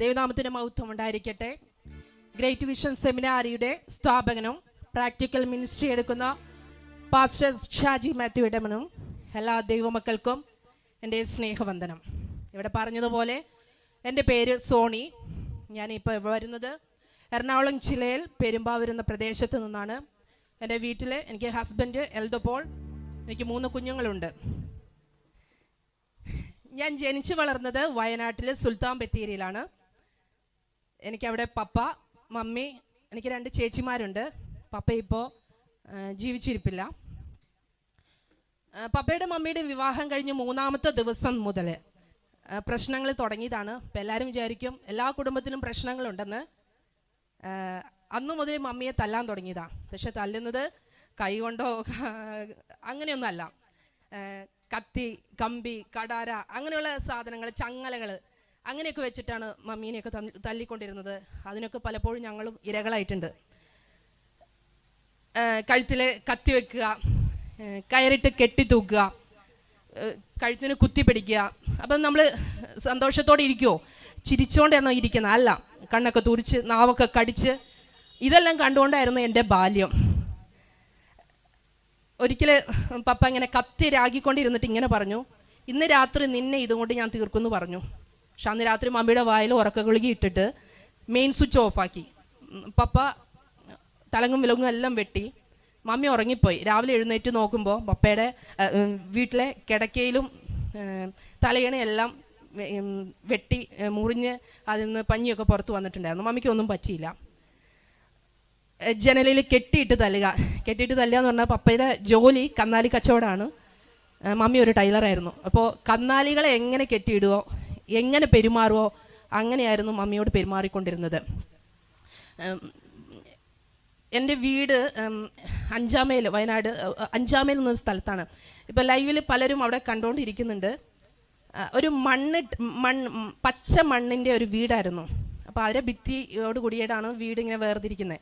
ദൈവനാമത്തിന് മൗത്വം ഉണ്ടായിരിക്കട്ടെ. Great vision സെമിനാരിയുടെ സ്ഥാപകനും പ്രാക്ടിക്കൽ മിനിസ്ട്രി എടുക്കുന്ന പാസ്റ്റർ ഷാജി മാത്യു ഇടമനും എല്ലാ ദൈവമക്കൾക്കും എന്റെ സ്നേഹവന്ദനം. ഇവിടെ പറഞ്ഞതുപോലെ എന്റെ പേര് സോണി. ഞാനിപ്പോൾ വരുന്നത് എറണാകുളം ജില്ലയിൽ പെരുമ്പാവൂർ എന്ന പ്രദേശത്ത് നിന്നാണ്. എന്റെ വീട്ടിൽ എനിക്ക് ഹസ്ബൻഡ് എൽദപ്പോൾ എനിക്ക് മൂന്ന് കുഞ്ഞുങ്ങളുണ്ട്. ഞാൻ ജനിച്ചു വളർന്നത് വയനാട്ടിലെ സുൽത്താൻ ബത്തേരിയിലാണ്. എനിക്കവിടെ പപ്പ മമ്മി എനിക്ക് രണ്ട് ചേച്ചിമാരുണ്ട്. പപ്പ ഇപ്പോൾ ജീവിച്ചിരിപ്പില്ല. പപ്പയുടെ മമ്മിയുടെ വിവാഹം കഴിഞ്ഞ് മൂന്നാമത്തെ ദിവസം മുതൽ പ്രശ്നങ്ങൾ തുടങ്ങിയതാണ്. ഇപ്പം എല്ലാവരും വിചാരിക്കും എല്ലാ കുടുംബത്തിലും പ്രശ്നങ്ങളുണ്ടെന്ന്. അന്നു മുതൽ മമ്മിയെ തല്ലാൻ തുടങ്ങിയതാ. പക്ഷെ തല്ലുന്നത് കൈ കൊണ്ടോ അങ്ങനെയൊന്നുമല്ല. കത്തി കമ്പി കടാര അങ്ങനെയുള്ള സാധനങ്ങൾ ചങ്ങലകൾ അങ്ങനെയൊക്കെ വെച്ചിട്ടാണ് മമ്മീനെയൊക്കെ തല്ലിക്കൊണ്ടിരുന്നത്. അതിനൊക്കെ പലപ്പോഴും ഞങ്ങളും ഇരകളായിട്ടുണ്ട്. കഴുത്തിൽ കത്തി വെക്കുക കയറിട്ട് കെട്ടി തൂക്കുക കഴുത്തിന് കുത്തി പിടിക്കുക. അപ്പം നമ്മൾ സന്തോഷത്തോടെ ഇരിക്കുമോ ചിരിച്ചുകൊണ്ടാണോ ഇരിക്കുന്നത് അല്ല. കണ്ണൊക്കെ തുറിച്ച് നാവൊക്കെ കടിച്ച് ഇതെല്ലാം കണ്ടുകൊണ്ടായിരുന്നു എന്റെ ബാല്യം. ഒരിക്കൽ പപ്പ ഇങ്ങനെ കത്തി രാഗിക്കൊണ്ടിരുന്നിട്ട് ഇങ്ങനെ പറഞ്ഞു ഇന്ന് രാത്രി നിന്നെ ഇതുകൊണ്ട് ഞാൻ തീർക്കുമെന്ന് പറഞ്ഞു. പക്ഷെ അന്ന് രാത്രി മമ്മിയുടെ വായിൽ ഉറക്ക ഗുളികി ഇട്ടിട്ട് മെയിൻ സ്വിച്ച് ഓഫാക്കി പപ്പ തലങ്ങും വിലങ്ങും എല്ലാം വെട്ടി. മമ്മി ഉറങ്ങിപ്പോയി. രാവിലെ എഴുന്നേറ്റ് നോക്കുമ്പോൾ പപ്പയുടെ വീട്ടിലെ കിടക്കയിലും തലയണയെല്ലാം വെട്ടി മുറിഞ്ഞ് അതിൽ നിന്ന് പഞ്ഞിയൊക്കെ പുറത്ത് വന്നിട്ടുണ്ടായിരുന്നു. മമ്മിക്കൊന്നും പറ്റിയില്ല. ജനലിൽ കെട്ടിയിട്ട് തല്ലുക. കെട്ടിയിട്ട് തല്ലുക എന്ന് പറഞ്ഞാൽ പപ്പയുടെ ജോലി കന്നാലി കച്ചവടമാണ്. മമ്മി ഒരു ടൈലറായിരുന്നു. അപ്പോൾ കന്നാലികളെ എങ്ങനെ കെട്ടിയിടുവോ എങ്ങനെ പെരുമാറുമോ അങ്ങനെയായിരുന്നു മമ്മിയോട് പെരുമാറിക്കൊണ്ടിരുന്നത്. എന്റെ വീട് അഞ്ചാമയിൽ വയനാട് അഞ്ചാമയിൽ എന്ന സ്ഥലത്താണ്. ഇപ്പോൾ ലൈവിൽ പലരും അവിടെ കണ്ടുകൊണ്ടിരിക്കുന്നുണ്ട് ഒരു മണ്ണ് മൺ പച്ച മണ്ണിന്റെ ഒരു വീടായിരുന്നു. അപ്പോൾ അതിന്റെ ഭിത്തിയോട് കൂടിയിട്ടാണ് വീട് ഇങ്ങനെ വേർതിരിക്കുന്നത്.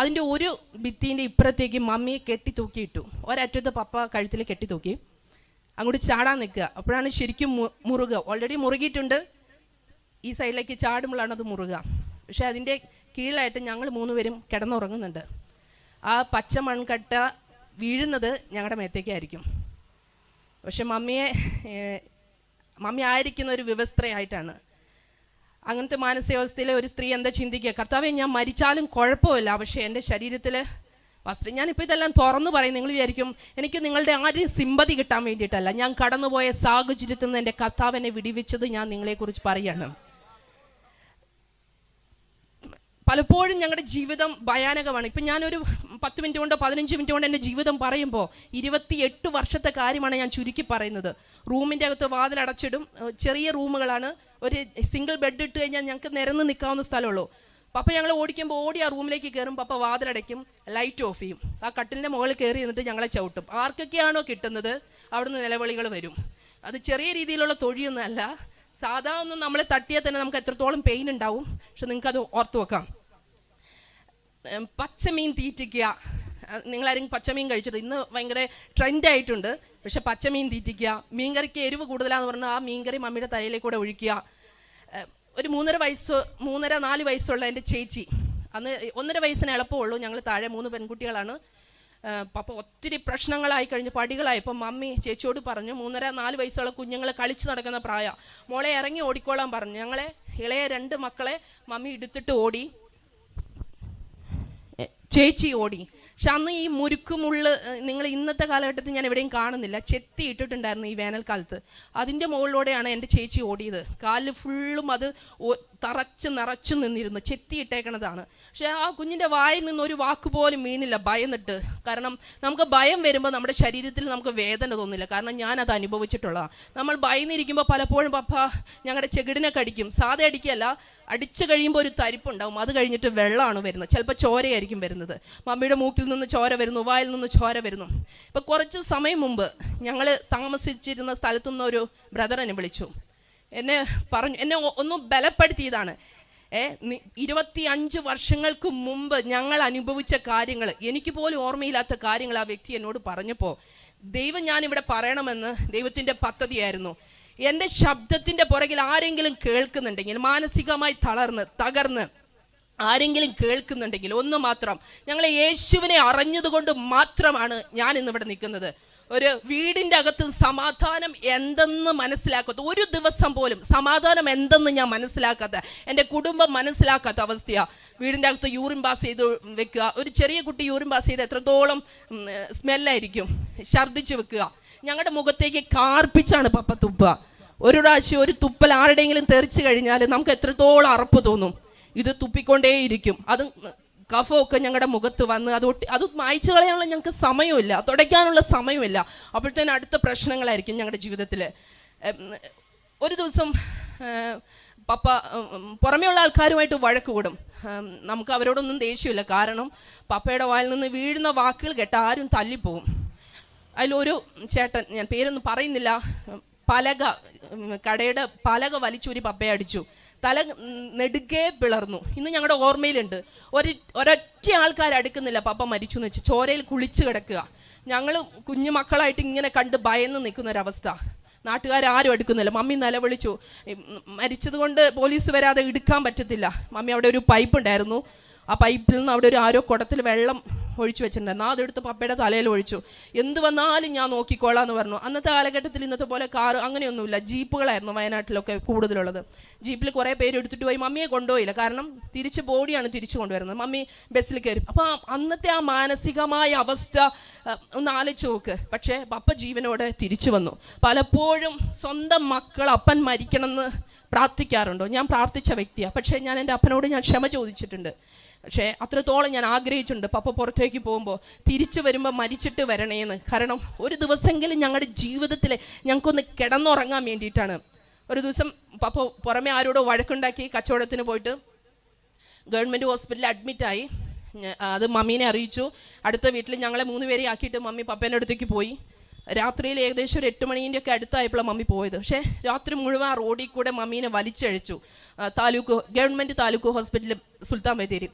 അതിന്റെ ഒരു ഭിത്തീന്റെ ഇപ്പുറത്തേക്ക് മമ്മിയെ കെട്ടി തൂക്കിയിട്ടു ഒരറ്റത്ത് പപ്പ കഴുത്തിൽ കെട്ടി തൂക്കി അങ്ങോട്ട് ചാടാൻ നിൽക്കുക. അപ്പോഴാണ് ശരിക്കും മുറുക. ഓൾറെഡി മുറുകിയിട്ടുണ്ട്. ഈ സൈഡിലേക്ക് ചാടുമ്പോഴാണ് അത് മുറുക പക്ഷേ അതിന്റെ കീഴിലായിട്ട് ഞങ്ങൾ മൂന്നുപേരും കിടന്നുറങ്ങുന്നുണ്ട്. ആ പച്ച മൺകട്ട വീഴുന്നത് ഞങ്ങളുടെ മേത്തേക്കായിരിക്കും പക്ഷെ മമ്മിയെ മമ്മി ആയിരിക്കുന്ന ഒരു വ്യവസ്ഥയായിട്ടാണ്. അങ്ങനത്തെ മാനസികാവസ്ഥയിലെ ഒരു സ്ത്രീ എന്താ ചിന്തിക്കുക? കർത്താവെ ഞാൻ മരിച്ചാലും കുഴപ്പമില്ല. പക്ഷേ എന്റെ ശരീരത്തിൽ വസ്ത്രം. ഞാനിപ്പോൾ ഇതെല്ലാം തുറന്നു പറയും. നിങ്ങൾ വിചാരിക്കും എനിക്ക് നിങ്ങളുടെ ആരെയും സിമ്പതി കിട്ടാൻ വേണ്ടിയിട്ടല്ല. ഞാൻ കടന്നുപോയ സാഹചര്യത്തിൽ നിന്ന് എന്റെ കർത്താവിനെ വിടിവിച്ചത് ഞാൻ നിങ്ങളെക്കുറിച്ച് പറയാണ്. പലപ്പോഴും ഞങ്ങളുടെ ജീവിതം ഭയാനകമാണ്. ഇപ്പം ഞാനൊരു പത്ത് മിനിറ്റ് കൊണ്ട് പതിനഞ്ച് മിനിറ്റ് കൊണ്ട് എന്റെ ജീവിതം പറയുമ്പോൾ ഇരുപത്തിയെട്ട് വർഷത്തെ കാര്യമാണ് ഞാൻ ചുരുക്കി പറയുന്നത്. റൂമിന്റെ അകത്ത് വാതിലടച്ചിടും ചെറിയ റൂമുകളാണ്. ഒരു സിംഗിൾ ബെഡ് ഇട്ട് കഴിഞ്ഞാൽ ഞങ്ങൾക്ക് നിരന്ന് നിൽക്കാവുന്ന സ്ഥലമുള്ളൂ. പപ്പ ഞങ്ങൾ ഓടിക്കുമ്പോൾ ഓടി ആ റൂമിലേക്ക് കയറും പപ്പ വാതിലടയ്ക്കും ലൈറ്റ് ഓഫ് ചെയ്യും. ആ കട്ടിലിന്റെ മുകളിൽ കയറി നിന്നിട്ട് ഞങ്ങളെ ചവിട്ടും. ആർക്കൊക്കെയാണോ കിട്ടുന്നത് അവിടുന്ന് നിലവിളികൾ വരും. അത് ചെറിയ രീതിയിലുള്ള തൊഴിയൊന്നും അല്ല. സാധാ നമ്മളെ തട്ടിയാൽ തന്നെ നമുക്ക് എത്രത്തോളം പെയിൻ ഉണ്ടാവും പക്ഷെ നിങ്ങൾക്ക് അത് ഓർത്ത് വെക്കാം. പച്ചമീൻ തീറ്റിക്കുക. നിങ്ങളാരും പച്ചമീൻ കഴിച്ചിട്ട് ഇന്ന് ഭയങ്കര ട്രെൻഡായിട്ടുണ്ട് പക്ഷെ പച്ചമീൻ തീറ്റിക്കുക. മീൻകറിക്ക് എരിവ് കൂടുതലാന്ന് പറഞ്ഞാൽ ആ മീൻകറി മമ്മിയുടെ തലയിലേക്ക് കൂടെ ഒഴിക്കുക. ഒരു മൂന്നര വയസ്സ് മൂന്നര നാല് വയസ്സുള്ള എന്റെ ചേച്ചി. അന്ന് ഒന്നര വയസ്സിന് എളുപ്പമുള്ളൂ ഞങ്ങൾ താഴെ മൂന്ന് പെൺകുട്ടികളാണ്. അപ്പോൾ ഒത്തിരി പ്രശ്നങ്ങളായി കഴിഞ്ഞ് പടികളായപ്പോൾ മമ്മി ചേച്ചിയോട് പറഞ്ഞു മൂന്നര നാല് വയസ്സുള്ള കുഞ്ഞുങ്ങൾ കളിച്ചു നടക്കുന്ന പ്രായം. മോളെ ഇറങ്ങി ഓടിക്കോളാൻ പറഞ്ഞു. ഞങ്ങളെ ഇളയ രണ്ട് മക്കളെ മമ്മി എടുത്തിട്ട് ഓടി. ചേച്ചി ഓടി. പക്ഷെ അന്ന് ഈ മുരുക്കുമുള്ള് നിങ്ങൾ ഇന്നത്തെ കാലഘട്ടത്തിൽ ഞാൻ എവിടെയും കാണുന്നില്ല. ചെത്തി ഇട്ടിട്ടുണ്ടായിരുന്നു ഈ വേനൽക്കാലത്ത്. അതിന്റെ മുകളിലൂടെയാണ് എന്റെ ചേച്ചി ഓടിയത്. കാലിൽ ഫുള്ളും അത് തറച്ച് നിറച്ചു നിന്നിരുന്നു. ചെത്തിയിട്ടേക്കണതാണ്. പക്ഷെ ആ കുഞ്ഞിന്റെ വായിൽ നിന്ന് ഒരു വാക്ക് പോലും വീണില്ല. ഭയന്നിട്ട്. കാരണം നമുക്ക് ഭയം വരുമ്പോൾ നമ്മുടെ ശരീരത്തിൽ നമുക്ക് വേദന തോന്നില്ല. കാരണം ഞാനത് അനുഭവിച്ചിട്ടുള്ളതാണ് നമ്മൾ ഭയന്നിരിക്കുമ്പോൾ പലപ്പോഴും പപ്പ ഞങ്ങളുടെ ചെകിടിനെ കടിക്കും. സാധ അടിക്കുകയല്ല. അടിച്ചു കഴിയുമ്പോൾ ഒരു തരിപ്പുണ്ടാവും. അത് കഴിഞ്ഞിട്ട് വെള്ളമാണ് വരുന്നത്. ചിലപ്പോൾ ചോരയായിരിക്കും വരുന്നത്. മമ്മിയുടെ മൂക്കിൽ നിന്ന് ചോര വരുന്നു. വായിൽ നിന്ന് ചോര വരുന്നു. ഇപ്പം കുറച്ച് സമയം മുമ്പ് ഞങ്ങൾ താമസിച്ചിരുന്ന സ്ഥലത്തുനിന്ന് ഒരു ബ്രദറിനെ വിളിച്ചു. എന്നെ പറഞ്ഞു എന്നെ ഒന്ന് ബലപ്പെടുത്തിയതാണ്. ഏ ഇരുപത്തി അഞ്ച് വർഷങ്ങൾക്ക് മുമ്പ് ഞങ്ങൾ അനുഭവിച്ച കാര്യങ്ങൾ എനിക്ക് പോലും ഓർമ്മയില്ലാത്ത കാര്യങ്ങൾ ആ വ്യക്തി എന്നോട് പറഞ്ഞപ്പോൾ ദൈവം ഞാനിവിടെ പറയണമെന്ന് ദൈവത്തിന്റെ പദ്ധതിയായിരുന്നു. എന്റെ ശബ്ദത്തിന്റെ പുറകിൽ ആരെങ്കിലും കേൾക്കുന്നുണ്ടെങ്കിൽ മാനസികമായി തളർന്ന് തകർന്ന് ആരെങ്കിലും കേൾക്കുന്നുണ്ടെങ്കിൽ ഒന്ന് മാത്രം ഞങ്ങൾ യേശുവിനെ അറിഞ്ഞതുകൊണ്ട് മാത്രമാണ് ഞാൻ ഇന്നിവിടെ നിൽക്കുന്നത്. ഒരു വീടിന്റെ അകത്ത് സമാധാനം എന്തെന്ന് മനസ്സിലാക്കാത്ത ഒരു ദിവസം പോലും സമാധാനം എന്തെന്ന് ഞാൻ മനസ്സിലാക്കാത്ത എന്റെ കുടുംബം മനസ്സിലാക്കാത്ത അവസ്ഥയാണ് വീടിന്റെ അകത്ത് യൂറിൻ പാസ് ചെയ്ത് വെക്കുക. ഒരു ചെറിയ കുട്ടി യൂറിൻ പാസ് ചെയ്ത് എത്രത്തോളം സ്മെല്ലായിരിക്കും ഛർദ്ദിച്ച് വെക്കുക. ഞങ്ങളുടെ മുഖത്തേക്ക് കാർപ്പിച്ചാണ് പപ്പ തുപ്പുക. ഒരു പ്രാവശ്യം ഒരു തുപ്പൽ ആരുടെയെങ്കിലും തെറിച്ച് കഴിഞ്ഞാൽ നമുക്ക് എത്രത്തോളം അറപ്പ് തോന്നും. ഇത് തുപ്പിക്കൊണ്ടേയിരിക്കും. അത് കഫമൊക്കെ ഞങ്ങളുടെ മുഖത്ത് വന്ന് അത് ഒട്ടി അത് മായ്ച്ചു കളയാനുള്ള ഞങ്ങൾക്ക് സമയമില്ല. തുടയ്ക്കാനുള്ള സമയമില്ല. അപ്പോഴത്തേന് അടുത്ത പ്രശ്നങ്ങളായിരിക്കും ഞങ്ങളുടെ ജീവിതത്തിൽ ഒരു ദിവസം പപ്പ പുറമെയുള്ള ആൾക്കാരുമായിട്ട് വഴക്ക് കൂടും. നമുക്ക് അവരോടൊന്നും ദേഷ്യമില്ല. കാരണം പപ്പയുടെ വായിൽ നിന്ന് വീഴുന്ന വാക്കുകൾ കേട്ട ആരും തല്ലിപ്പോവും. അതിലൊരു ചേട്ടൻ ഞാൻ പേരൊന്നും പറയുന്നില്ല. പലക കടയുടെ പലക വലിച്ചൂരി പപ്പയെ അടിച്ചു. തല നെടുകെ പിളർന്നു. ഇന്ന് ഞങ്ങളുടെ ഓർമ്മയിലുണ്ട്. ഒരു ഒരൊറ്റ ആൾക്കാർ അടുക്കുന്നില്ല. പപ്പ മരിച്ചു എന്ന് വെച്ച് ചോരയിൽ കുളിച്ച് കിടക്കുക. ഞങ്ങൾ കുഞ്ഞു മക്കളായിട്ട് ഇങ്ങനെ കണ്ട് ഭയന്ന് നിൽക്കുന്ന ഒരവസ്ഥ നാട്ടുകാരും എടുക്കുന്നില്ല മമ്മി നിലവിളിച്ചു. മരിച്ചതുകൊണ്ട് മരിച്ചത് കൊണ്ട് പോലീസ് വരാതെ എടുക്കാൻ പറ്റത്തില്ല. മമ്മി അവിടെ ഒരു പൈപ്പ് ഉണ്ടായിരുന്നു. ആ പൈപ്പിൽ നിന്ന് അവിടെ ഒരു ആരോ കുടത്തിൽ വെള്ളം ഒഴിച്ചു വെച്ചിട്ടുണ്ടായിരുന്നു ആ അതെടുത്ത് പപ്പയുടെ തലയിൽ ഒഴിച്ചു. എന്ത് വന്നാലും ഞാൻ നോക്കിക്കോളാം എന്ന് പറഞ്ഞു. അന്നത്തെ കാലഘട്ടത്തിൽ ഇന്നത്തെ പോലെ കാർ അങ്ങനെയൊന്നുമില്ല. ജീപ്പുകളായിരുന്നു വയനാട്ടിലൊക്കെ കൂടുതലുള്ളത്. ജീപ്പിൽ കുറേ പേര് എടുത്തിട്ട് പോയി. മമ്മിയെ കൊണ്ടുപോയില്ല. കാരണം തിരിച്ച് ബോഡിയാണ് തിരിച്ചു കൊണ്ടുവരുന്നത്. മമ്മി ബസ്സിൽ കയറി. അപ്പോൾ അന്നത്തെ ആ മാനസികമായ അവസ്ഥ ഒന്ന് ആലോചിച്ച് നോക്ക്. പക്ഷേ പപ്പ ജീവനോടെ തിരിച്ചു വന്നു. പലപ്പോഴും സ്വന്തം മക്കൾ അപ്പൻ മരിക്കണമെന്ന് പ്രാർത്ഥിക്കാറുണ്ടോ? ഞാൻ പ്രാർത്ഥിച്ച വ്യക്തിയാണ് പക്ഷേ ഞാൻ എന്റെ അപ്പനോട് ഞാൻ ക്ഷമ ചോദിച്ചിട്ടുണ്ട്. പക്ഷേ അത്രത്തോളം ഞാൻ ആഗ്രഹിച്ചിട്ടുണ്ട്. പപ്പ പുറത്തേക്ക് പോകുമ്പോൾ തിരിച്ചു വരുമ്പോൾ മരിച്ചിട്ട് വരണേന്ന്. കാരണം ഒരു ദിവസമെങ്കിലും ഞങ്ങളുടെ ജീവിതത്തിൽ ഞങ്ങൾക്കൊന്ന് കിടന്നുറങ്ങാൻ വേണ്ടിയിട്ടാണ്. ഒരു ദിവസം പപ്പ പുറമെ ആരോടോ വഴക്കുണ്ടാക്കി കച്ചവടത്തിന് പോയിട്ട് ഗവൺമെന്റ് ഹോസ്പിറ്റലിൽ അഡ്മിറ്റായി. അത് മമ്മീനെ അറിയിച്ചു. അടുത്ത വീട്ടിൽ ഞങ്ങളെ മൂന്ന് പേരെ ആക്കിയിട്ട് മമ്മി പപ്പേന്റെ അടുത്തേക്ക് പോയി. രാത്രിയിൽ ഏകദേശം ഒരു എട്ട് മണീന്റെ ഒക്കെ അടുത്തായപ്പോഴാണ് മമ്മി പോയത്. പക്ഷേ രാത്രി മുഴുവൻ ആ റോഡിൽ കൂടെ മമ്മീനെ വലിച്ചഴിച്ചു. താലൂക്ക് ഗവൺമെന്റ് താലൂക്ക് ഹോസ്പിറ്റലിൽ സുൽത്താൻ ബത്തേരി.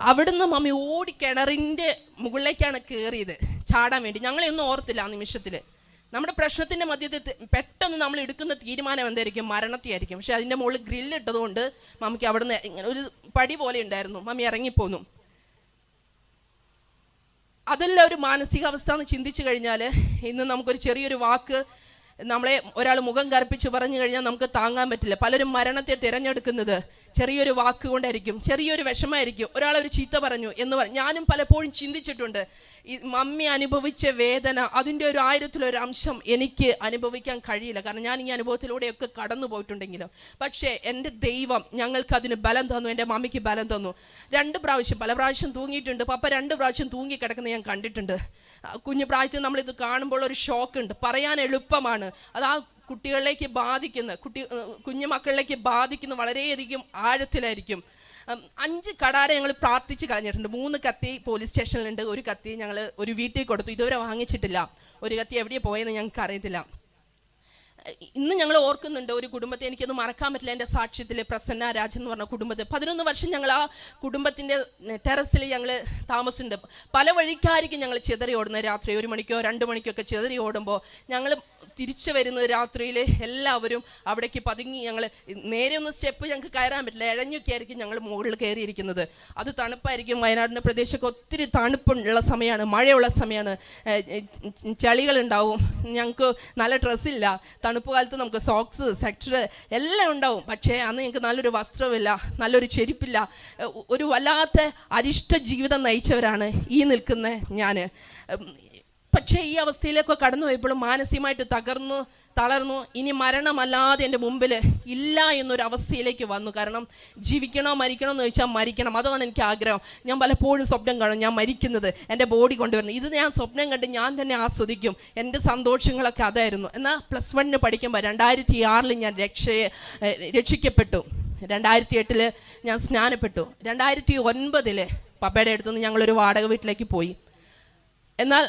അവിടുന്ന് മമ്മി ഓടി കിണറിന്റെ മുകളിലേക്കാണ് കയറിയത് ചാടാൻ വേണ്ടി. ഞങ്ങളെയൊന്നും ഓർത്തില്ല ആ നിമിഷത്തിൽ നമ്മുടെ പ്രശ്നത്തിന്റെ മധ്യത്തിൽ പെട്ടെന്ന് നമ്മൾ എടുക്കുന്ന തീരുമാനം എന്തായിരിക്കും? മരണത്തെയായിരിക്കും. പക്ഷേ അതിന്റെ മുകളിൽ ഗ്രില്ലിട്ടതുകൊണ്ട് മമ്മിക്ക് അവിടുന്ന് ഇങ്ങനെ ഒരു പടി പോലെ ഉണ്ടായിരുന്നു. മമ്മി ഇറങ്ങിപ്പോന്നു. അതെല്ലാം ഒരു മാനസികാവസ്ഥ എന്ന് ചിന്തിച്ചു കഴിഞ്ഞാൽ ഇന്ന് നമുക്കൊരു ചെറിയൊരു വാക്ക് നമ്മളെ ഒരാൾ മുഖം കറുപ്പിച്ച് പറഞ്ഞു കഴിഞ്ഞാൽ നമുക്ക് താങ്ങാൻ പറ്റില്ല. പലരും മരണത്തെ തിരഞ്ഞെടുക്കുന്നത് ചെറിയൊരു വാക്ക് കൊണ്ടായിരിക്കും ചെറിയൊരു വിഷമായിരിക്കും ഒരാൾ ഒരു ചീത്ത പറഞ്ഞു എന്ന് പറഞ്ഞു ഞാനും പലപ്പോഴും ചിന്തിച്ചിട്ടുണ്ട്. ഈ മമ്മി അനുഭവിച്ച വേദന അതിന്റെ ഒരു ആയിരത്തിലൊരു അംശം എനിക്ക് അനുഭവിക്കാൻ കഴിയില്ല. കാരണം ഞാൻ ഈ അനുഭവത്തിലൂടെയൊക്കെ കടന്നു പോയിട്ടുണ്ടെങ്കിലും. പക്ഷേ എന്റെ ദൈവം ഞങ്ങൾക്ക് അതിന് ബലം തന്നു എന്റെ മമ്മിക്ക് ബലം തന്നു. രണ്ട് പ്രാവശ്യം പല പ്രാവശ്യം തൂങ്ങിയിട്ടുണ്ട്. പപ്പ രണ്ട് പ്രാവശ്യം തൂങ്ങി കിടക്കുന്ന ഞാൻ കണ്ടിട്ടുണ്ട്. കുഞ്ഞു പ്രായത്തിൽ നമ്മളിത് കാണുമ്പോൾ ഒരു ഷോക്ക് ഉണ്ട്. പറയാൻ എളുപ്പമാണ്. അത് ആ കുട്ടികളിലേക്ക് ബാധിക്കുന്ന കുട്ടി കുഞ്ഞു മക്കളിലേക്ക് ബാധിക്കുന്ന വളരെയധികം ആഴത്തിലായിരിക്കും. അഞ്ച് കടാര ഞങ്ങൾ പ്രാർത്ഥിച്ച് കളഞ്ഞിട്ടുണ്ട്. മൂന്ന് കത്തി പോലീസ് സ്റ്റേഷനിലുണ്ട്. ഒരു കത്തി ഞങ്ങൾ ഒരു വീട്ടിൽ കൊടുത്തു. ഇതുവരെ വാങ്ങിച്ചിട്ടില്ല. ഒരു കത്തി എവിടെ പോയെന്ന് ഞങ്ങൾക്ക് അറിയത്തില്ല. ഇന്ന് ഞങ്ങൾ ഓർക്കുന്നുണ്ട് ഒരു കുടുംബത്തെ എനിക്കൊന്നും മറക്കാൻ പറ്റില്ല. എന്റെ സാക്ഷ്യത്തിൽ പ്രസന്ന രാജൻ എന്ന് പറഞ്ഞ കുടുംബത്തെ. പതിനൊന്ന് വർഷം ഞങ്ങൾ ആ കുടുംബത്തിന്റെ ടെറസിൽ ഞങ്ങൾ താമസിച്ചിട്ടുണ്ട്. പല വഴിക്കായിരിക്കും ഞങ്ങൾ ചിതറി ഓടുന്നത്. രാത്രി ഒരു മണിക്കോ രണ്ട് മണിക്കോ ഒക്കെ ചിതറി ഓടുമ്പോൾ ഞങ്ങൾ തിരിച്ചു വരുന്നത് രാത്രിയിൽ എല്ലാവരും അവിടേക്ക് പതുങ്ങി ഞങ്ങൾ നേരെ ഒന്ന് സ്റ്റെപ്പ് ഞങ്ങൾക്ക് കയറാൻ പറ്റില്ല. ഇഴഞ്ഞൊക്കെ ആയിരിക്കും ഞങ്ങൾ മുകളിൽ കയറിയിരിക്കുന്നത്. അത് തണുപ്പായിരിക്കും. വയനാടിന്റെ പ്രദേശമൊക്കെ ഒത്തിരി തണുപ്പുള്ള സമയമാണ് മഴയുള്ള സമയമാണ് ചളികളുണ്ടാവും. ഞങ്ങൾക്ക് നല്ല ഡ്രസ്സില്ല തണുപ്പ് കാലത്ത് നമുക്ക് സോക്സ് സെക്ടർ എല്ലാം ഉണ്ടാവും. പക്ഷേ അന്ന് ഞങ്ങൾക്ക് നല്ലൊരു വസ്ത്രമില്ല നല്ലൊരു ചെരുപ്പില്ല. ഒരു വല്ലാത്ത അരിഷ്ട ജീവിതം നയിച്ചവരാണ് ഈ നിൽക്കുന്ന ഞാൻ പക്ഷേ ഈ അവസ്ഥയിലേക്ക് കടന്നു പോയപ്പോഴും മാനസികമായിട്ട് തകർന്നു തളർന്നു. ഇനി മരണമല്ലാതെ എന്റെ മുമ്പിൽ ഇല്ല എന്നൊരു അവസ്ഥയിലേക്ക് വന്നു. കാരണം ജീവിക്കണോ മരിക്കണോ എന്ന് ചോദിച്ചാൽ മരിക്കണം. അതാണ് എനിക്ക് ആഗ്രഹം. ഞാൻ പലപ്പോഴും സ്വപ്നം കാണും. ഞാൻ മരിക്കുന്നത് എന്റെ ബോഡി കൊണ്ടുവരുന്നത്. ഇത് ഞാൻ സ്വപ്നം കണ്ട് ഞാൻ തന്നെ ആസ്വദിക്കും. എന്റെ സന്തോഷങ്ങളൊക്കെ അതായിരുന്നു. എന്നാൽ പ്ലസ് വണ്ണിന് പഠിക്കുമ്പോൾ രണ്ടായിരത്തി ആറിൽ ഞാൻ രക്ഷയെ രക്ഷിക്കപ്പെട്ടു. രണ്ടായിരത്തി എട്ടിൽ ഞാൻ സ്നാനപ്പെട്ടു. രണ്ടായിരത്തി ഒൻപതിൽ പപ്പയുടെ അടുത്തുനിന്ന് ഞങ്ങളൊരു വാടക വീട്ടിലേക്ക് പോയി. എന്നാൽ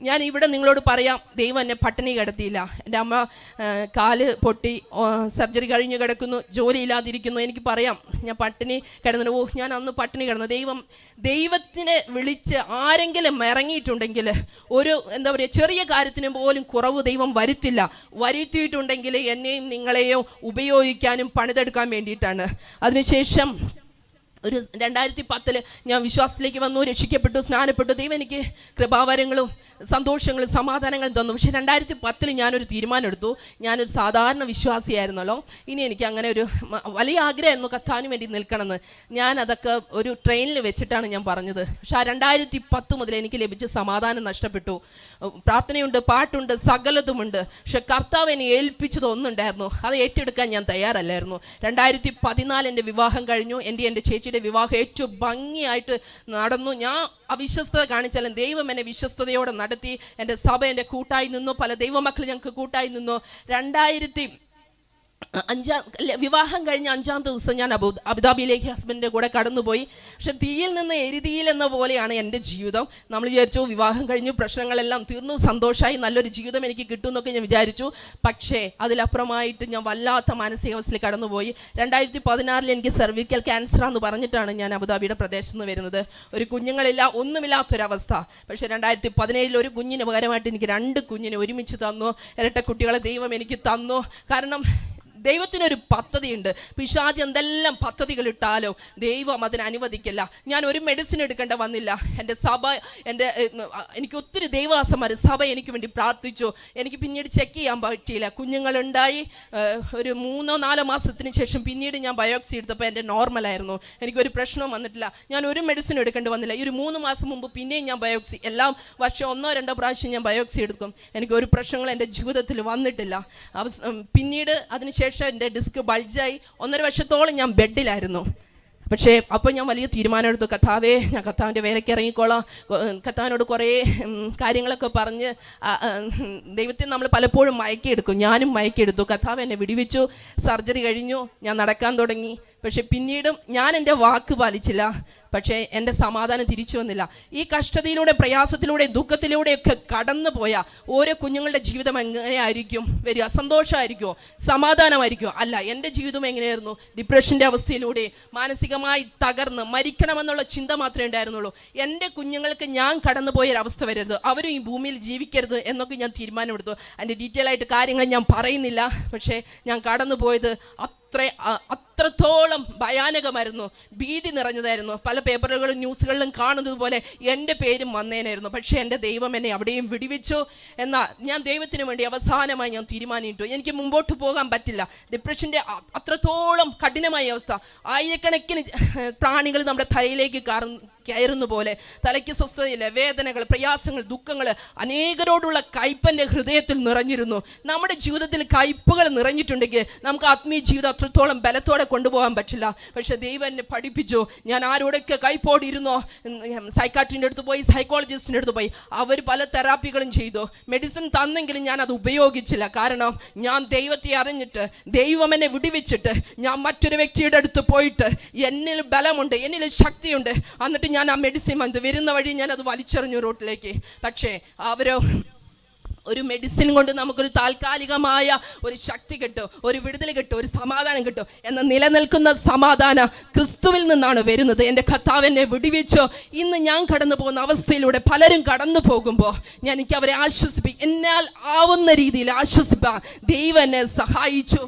ഞാൻ ഇവിടെ നിങ്ങളോട് പറയാം ദൈവം എന്നെ പട്ടിണി കിടത്തിയില്ല. എന്റെ അമ്മ കാൽ പൊട്ടി സർജറി കഴിഞ്ഞ് കിടക്കുന്നു ജോലിയില്ലാതിരിക്കുന്നു എനിക്ക് പറയാം. ഞാൻ പട്ടിണി കിടന്നു ഓ ഞാൻ അന്ന് പട്ടിണി കിടന്നു. ദൈവം ദൈവത്തിനെ വിളിച്ച് ആരെങ്കിലും ഇറങ്ങിയിട്ടുണ്ടെങ്കിൽ ഒരു എന്താ പറയുക ചെറിയ കാര്യത്തിന് പോലും കുറവ് ദൈവം വരുത്തില്ല. വരുത്തിയിട്ടുണ്ടെങ്കിൽ എന്നെയും നിങ്ങളെയും ഉപയോഗിക്കാനും പണിതെടുക്കാൻ വേണ്ടിയിട്ടാണ്. അതിനുശേഷം ഒരു രണ്ടായിരത്തി പത്തിൽ ഞാൻ വിശ്വാസത്തിലേക്ക് വന്നു രക്ഷിക്കപ്പെട്ടു സ്നാനപ്പെട്ടു. ദൈവം എനിക്ക് കൃപാവരങ്ങളും സന്തോഷങ്ങളും സമാധാനങ്ങളും തന്നു. പക്ഷേ രണ്ടായിരത്തി പത്തിൽ ഞാനൊരു തീരുമാനമെടുത്തു. ഞാനൊരു സാധാരണ വിശ്വാസിയായിരുന്നല്ലോ. ഇനി എനിക്ക് അങ്ങനെ ഒരു വലിയ ആഗ്രഹമായിരുന്നു കത്താനും വേണ്ടി നിൽക്കണമെന്ന്. ഞാൻ അതൊക്കെ ഒരു ട്രെയിനിൽ വെച്ചിട്ടാണ് ഞാൻ പറഞ്ഞത്. പക്ഷേ ആ രണ്ടായിരത്തി പത്ത് മുതൽ എനിക്ക് ലഭിച്ച സമാധാനം നഷ്ടപ്പെട്ടു. പ്രാർത്ഥനയുണ്ട് പാട്ടുണ്ട് സകലതുമുണ്ട്. പക്ഷെ കർത്താവ് എന്നെ ഏൽപ്പിച്ചത് ഒന്നുണ്ടായിരുന്നു. അത് ഏറ്റെടുക്കാൻ ഞാൻ തയ്യാറല്ലായിരുന്നു. രണ്ടായിരത്തി പതിനാല് എന്റെ വിവാഹം കഴിഞ്ഞു. എന്റെ എന്റെ ചേച്ചിയുടെ വിവാഹം ഏറ്റവും ഭംഗിയായിട്ട് നടന്നു. ഞാൻ അവിശ്വസ്തത കാണിച്ചാലും ദൈവം എന്നെ വിശ്വസ്തയോടെ നടത്തി. എന്റെ സഭ എന്റെ കൂട്ടായി നിന്നു. പല ദൈവമക്കൾ ഞങ്ങൾക്ക് കൂട്ടായി നിന്നു. രണ്ടായിരത്തി അഞ്ചാം വിവാഹം കഴിഞ്ഞ അഞ്ചാം ദിവസം ഞാൻ അബു അബുദാബിയിലേക്ക് ഹസ്ബൻഡിന്റെ കൂടെ കടന്നുപോയി. പക്ഷെ തീയിൽ നിന്ന് എരുതിയിൽ എന്ന പോലെയാണ് എന്റെ ജീവിതം. നമ്മൾ വിചാരിച്ചു വിവാഹം കഴിഞ്ഞു പ്രശ്നങ്ങളെല്ലാം തീർന്നു സന്തോഷമായി നല്ലൊരു ജീവിതം എനിക്ക് കിട്ടും എന്നൊക്കെ ഞാൻ വിചാരിച്ചു. പക്ഷേ അതിലപ്പുറമായിട്ട് ഞാൻ വല്ലാത്ത മാനസികാവസ്ഥയിൽ കടന്നുപോയി. രണ്ടായിരത്തി പതിനാറിൽ എനിക്ക് സെർവിക്കൽ ക്യാൻസർ എന്ന് പറഞ്ഞിട്ടാണ് ഞാൻ അബുദാബിയുടെ പ്രദേശത്ത് നിന്ന് വരുന്നത്. ഒരു കുഞ്ഞുങ്ങളില്ല ഒന്നുമില്ലാത്തൊരവസ്ഥ. പക്ഷേ രണ്ടായിരത്തി പതിനേഴിൽ ഒരു കുഞ്ഞിന് പകരമായിട്ട് എനിക്ക് രണ്ട് കുഞ്ഞിനെ ഒരുമിച്ച് തന്നു. ഇരട്ട കുട്ടികളെ ദൈവം എനിക്ക് തന്നു. കാരണം ദൈവത്തിനൊരു പദ്ധതിയുണ്ട്. പിശാജ് എന്തെല്ലാം പദ്ധതികൾ ഇട്ടാലോ ദൈവം അതിന് അനുവദിക്കില്ല. ഞാൻ ഒരു മെഡിസിൻ എടുക്കേണ്ട വന്നില്ല. എന്റെ സഭ എന്റെ എനിക്ക് ഒത്തിരി ദൈവദാസന്മാർ സഭ എനിക്ക് വേണ്ടി പ്രാർത്ഥിച്ചു. എനിക്ക് പിന്നീട് ചെക്ക് ചെയ്യാൻ പറ്റിയില്ല. കുഞ്ഞുങ്ങളുണ്ടായി. ഒരു മൂന്നോ നാലോ മാസത്തിന് ശേഷം പിന്നീട് ഞാൻ ബയോപ്സി എടുത്തപ്പോൾ എന്റെ നോർമലായിരുന്നു എനിക്കൊരു പ്രശ്നവും വന്നിട്ടില്ല. ഞാൻ ഒരു മെഡിസിൻ എടുക്കേണ്ടി വന്നില്ല. ഈ ഒരു മൂന്ന് മാസം മുമ്പ് പിന്നെയും ഞാൻ ബയോപ്സി എല്ലാം വർഷം ഒന്നോ രണ്ടോ പ്രാവശ്യം ഞാൻ ബയോപ്സി എടുക്കും. എനിക്ക് ഒരു പ്രശ്നങ്ങൾ എന്റെ ജീവിതത്തിൽ വന്നിട്ടില്ല. പിന്നീട് അതിനുശേഷം എന്റെ ഡിസ്ക് ബൾജായി ഒന്നര വർഷത്തോളം ഞാൻ ബെഡിലായിരുന്നു. പക്ഷേ അപ്പോൾ ഞാൻ വലിയ തീരുമാനം എടുത്തു. കഥാവേ ഞാൻ കഥാവിന്റെ വേലയ്ക്ക് ഇറങ്ങിക്കോളാം. കഥാവിനോട് കുറേ കാര്യങ്ങളൊക്കെ പറഞ്ഞ് ദൈവത്തെ നമ്മൾ പലപ്പോഴും മയക്കിയെടുക്കും. ഞാനും മയക്കിയെടുത്തു. കഥാവ് എന്നെ വിടിവിച്ചു. സർജറി കഴിഞ്ഞു. ഞാൻ നടക്കാൻ തുടങ്ങി. പക്ഷെ പിന്നീടും ഞാൻ എന്റെ വാക്ക് പാലിച്ചില്ല. പക്ഷേ എന്റെ സമാധാനം തിരിച്ചു വന്നില്ല. ഈ കഷ്ടതയിലൂടെ പ്രയാസത്തിലൂടെ ദുഃഖത്തിലൂടെയൊക്കെ കടന്നു പോയ ഓരോ കുഞ്ഞുങ്ങളുടെ ജീവിതം എങ്ങനെയായിരിക്കും? വരിക. സന്തോഷമായിരിക്കുമോ സമാധാനമായിരിക്കുമോ അല്ല എന്റെ ജീവിതം എങ്ങനെയായിരുന്നു? ഡിപ്രഷന്റെ അവസ്ഥയിലൂടെ മാനസികമായി തകർന്ന് മരിക്കണമെന്നുള്ള ചിന്ത മാത്രമേ ഉണ്ടായിരുന്നുള്ളൂ. എന്റെ കുഞ്ഞുങ്ങൾക്ക് ഞാൻ കടന്നു പോയൊരവസ്ഥ വരരുത്. അവരും ഈ ഭൂമിയിൽ ജീവിക്കരുത് എന്നൊക്കെ ഞാൻ തീരുമാനമെടുത്തു. അതിന്റെ ഡീറ്റെയിൽ ആയിട്ട് കാര്യങ്ങൾ ഞാൻ പറയുന്നില്ല. പക്ഷേ ഞാൻ കടന്നു പോയത് അത്ര അത്രത്തോളം ഭയാനകമായിരുന്നു. ഭീതി നിറഞ്ഞതായിരുന്നു. പല പേപ്പറുകളും ന്യൂസുകളിലും കാണുന്നത് പോലെ എന്റെ പേരും വന്നേനായിരുന്നു. പക്ഷേ എന്റെ ദൈവം എന്നെ അവിടെയും വിടിവിച്ചു. എന്നാൽ ഞാൻ ദൈവത്തിന് വേണ്ടി അവസാനമായി ഞാൻ തീരുമാനിച്ചു എനിക്ക് മുമ്പോട്ട് പോകാൻ പറ്റില്ല. ഡിപ്രഷന്റെ അത്രത്തോളം കഠിനമായ അവസ്ഥ. ആയിരക്കണക്കിന് പ്രാണികൾ നമ്മുടെ തലയിലേക്ക് കയറുന്നു പോലെ തലയ്ക്ക് സ്വസ്ഥതയില്ല വേദനകൾ പ്രയാസങ്ങൾ ദുഃഖങ്ങൾ അനേകരോടുള്ള കയ്പന്റെ ഹൃദയത്തിൽ നിറഞ്ഞിരുന്നു. നമ്മുടെ ജീവിതത്തിൽ കയ്പുകൾ നിറഞ്ഞിട്ടുണ്ടെങ്കിൽ നമുക്ക് ആത്മീയ ജീവിതം അത്രത്തോളം ബലത്തോടെ കൊണ്ടുപോകാൻ പറ്റില്ല. പക്ഷേ ദൈവം എന്നെ പഠിപ്പിച്ചു. ഞാൻ ആരോടൊക്കെ കൈപ്പോടിയിരുന്നോ? സൈക്കാട്രിന്റെ അടുത്ത് പോയി സൈക്കോളജിസ്റ്റിന്റെ അടുത്ത് പോയി. അവർ പല തെറാപ്പികളും ചെയ്തു. മെഡിസിൻ തന്നെങ്കിലും ഞാൻ അത് ഉപയോഗിച്ചില്ല. കാരണം ഞാൻ ദൈവത്തെ അറിഞ്ഞിട്ട് ദൈവം എന്നെ വിടിവിച്ചിട്ട് ഞാൻ മറ്റൊരു വ്യക്തിയുടെ അടുത്ത് പോയിട്ട് എന്നിൽ ബലമുണ്ട് എന്നിൽ ശക്തിയുണ്ട്. എന്നിട്ട് ഞാൻ ആ മെഡിസിൻ വന്നു വരുന്ന വഴി ഞാൻ അത് വലിച്ചെറിഞ്ഞു റോട്ടിലേക്ക്. പക്ഷേ അവരോ ഒരു മെഡിസിൻ കൊണ്ട് നമുക്കൊരു താൽക്കാലികമായ ഒരു ശക്തി കിട്ടും ഒരു വിടുതൽ കിട്ടും ഒരു സമാധാനം കിട്ടും എന്ന നിലനിൽക്കുന്ന സമാധാനം ക്രിസ്തുവിൽ നിന്നാണ് വരുന്നത്. എന്റെ കർത്താവിനെ എന്നെ ഇന്ന് ഞാൻ കടന്നു പോകുന്ന അവസ്ഥയിലൂടെ പലരും കടന്നു പോകുമ്പോൾ ഞാൻ എനിക്ക് അവരെ ആശ്വസിപ്പിക്കും എന്നാൽ ആവുന്ന രീതിയിൽ ആശ്വസിപ്പാൻ ദൈവനെ സഹായിച്ചു.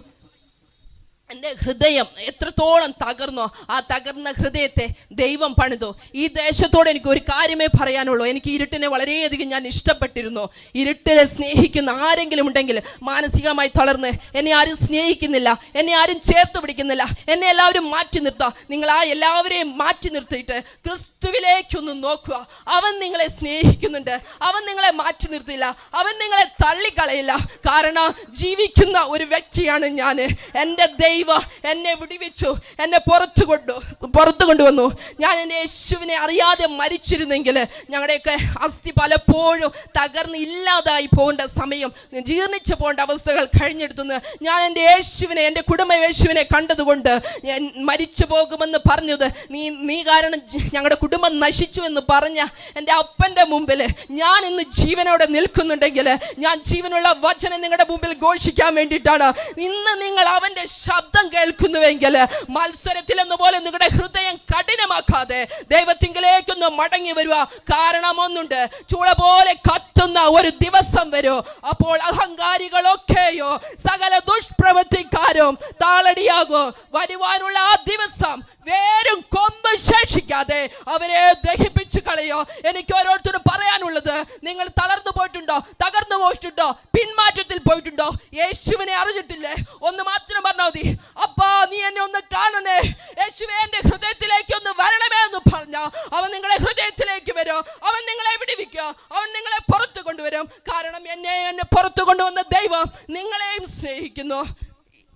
എന്റെ ഹൃദയം എത്രത്തോളം തകർന്നോ ആ തകർന്ന ഹൃദയത്തെ ദൈവം പണിതു. ഈ ദേശത്തോട് എനിക്ക് ഒരു കാര്യമേ പറയാനുള്ളൂ. എനിക്ക് ഇരുട്ടിനെ വളരെയധികം ഞാൻ ഇഷ്ടപ്പെട്ടിരുന്നു. ഇരുട്ടിനെ സ്നേഹിക്കുന്ന ആരെങ്കിലും ഉണ്ടെങ്കിൽ മാനസികമായി തളർന്ന് എന്നെ ആരും സ്നേഹിക്കുന്നില്ല. എന്നെ ആരും ചേർത്ത് പിടിക്കുന്നില്ല. എന്നെ എല്ലാവരും മാറ്റി നിർത്തുക നിങ്ങൾ ആ എല്ലാവരെയും മാറ്റി നിർത്തിയിട്ട് ക്രിസ്തുവിലേക്കൊന്ന് നോക്കുക. അവൻ നിങ്ങളെ സ്നേഹിക്കുന്നുണ്ട്. അവൻ നിങ്ങളെ മാറ്റി നിർത്തില്ല അവൻ നിങ്ങളെ തള്ളിക്കളയില്ല. കാരണം ജീവിക്കുന്ന ഒരു വ്യക്തിയാണ് ഞാൻ. എന്റെ ദൈവം ദൈവം എന്നെ വിടിവിച്ചു എന്നെ പുറത്തു കൊണ്ടു പുറത്തു കൊണ്ടുവന്നു. ഞാൻ എന്റെ യേശുവിനെ അറിയാതെ മരിച്ചിരുന്നെങ്കിൽ ഞങ്ങളുടെയൊക്കെ അസ്ഥി പലപ്പോഴും തകർന്ന് ഇല്ലാതായി പോകേണ്ട സമയം ജീർണിച്ചു പോകേണ്ട അവസ്ഥകൾ കഴിഞ്ഞെടുത്തുനിന്ന് ഞാൻ എന്റെ യേശുവിനെ എന്റെ കുടുംബ യേശുവിനെ കണ്ടതുകൊണ്ട് ഞാൻ മരിച്ചു പോകുമെന്ന് പറഞ്ഞത് നീ നീ കാരണം ഞങ്ങളുടെ കുടുംബം നശിച്ചു എന്ന് പറഞ്ഞ എന്റെ അപ്പന്റെ മുമ്പിൽ ഞാൻ ഇന്ന് ജീവനോടെ നിൽക്കുന്നുണ്ടെങ്കിൽ ഞാൻ ജീവനുള്ള വചനം നിങ്ങളുടെ മുമ്പിൽ ഘോഷിക്കാൻ വേണ്ടിയിട്ടാണ്. ഇന്ന് നിങ്ങൾ അവന്റെ ശബ്ദം കേൾക്കുന്നുവെങ്കിൽ മത്സരത്തിൽ എന്ന പോലെ നിങ്ങളുടെ ഹൃദയം കഠിനമാക്കാതെ ദൈവത്തിങ്കിലേക്കൊന്ന് മടങ്ങി വരിക കാരണം ഒന്നുണ്ട് ചൂള പോലെ കത്തുന്ന ഒരു ദിവസം വരും. അപ്പോൾ അഹങ്കാരികളൊക്കെയോ സകല ദുഷ്പ്രവൃത്തിക്കാരും താളടിയാകും. വരുവാനുള്ള ആ ദിവസം വേരും കൊമ്പ് ശേഷിക്കാതെ അവരെ ദഹിപ്പിച്ചു കളയോ? എനിക്ക് ഓരോരുത്തരും പറയാനുള്ളത് നിങ്ങൾ തളർന്നു പോയിട്ടുണ്ടോ? തകർന്നു പോയിട്ടുണ്ടോ പിന്മാറ്റത്തിൽ പോയിട്ടുണ്ടോ? യേശുവിനെ അറിഞ്ഞിട്ടില്ലേ? ഒന്ന് മാത്രം പറഞ്ഞാൽ മതി. അപ്പാ നീ എന്നെ ഒന്ന് കാണണേ. യേശുവെ എന്റെ ഹൃദയത്തിലേക്ക് ഒന്ന് വരണമേ എന്ന് പറഞ്ഞ അവൻ നിങ്ങളെ ഹൃദയത്തിലേക്ക് വരും. അവൻ നിങ്ങളെ വിടിവിക്കും. അവൻ നിങ്ങളെ പുറത്തു കൊണ്ടുവരും. കാരണം എന്നെ എന്നെ പുറത്തു കൊണ്ടുവന്ന ദൈവം നിങ്ങളെയും സ്നേഹിക്കുന്നു.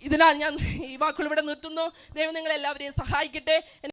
ഇതിനാൽ ഞാൻ ഈ വാക്കുകൾ ഇവിടെ നിർത്തുന്നു. ദൈവം നിങ്ങളെല്ലാവരെയും സഹായിക്കട്ടെ.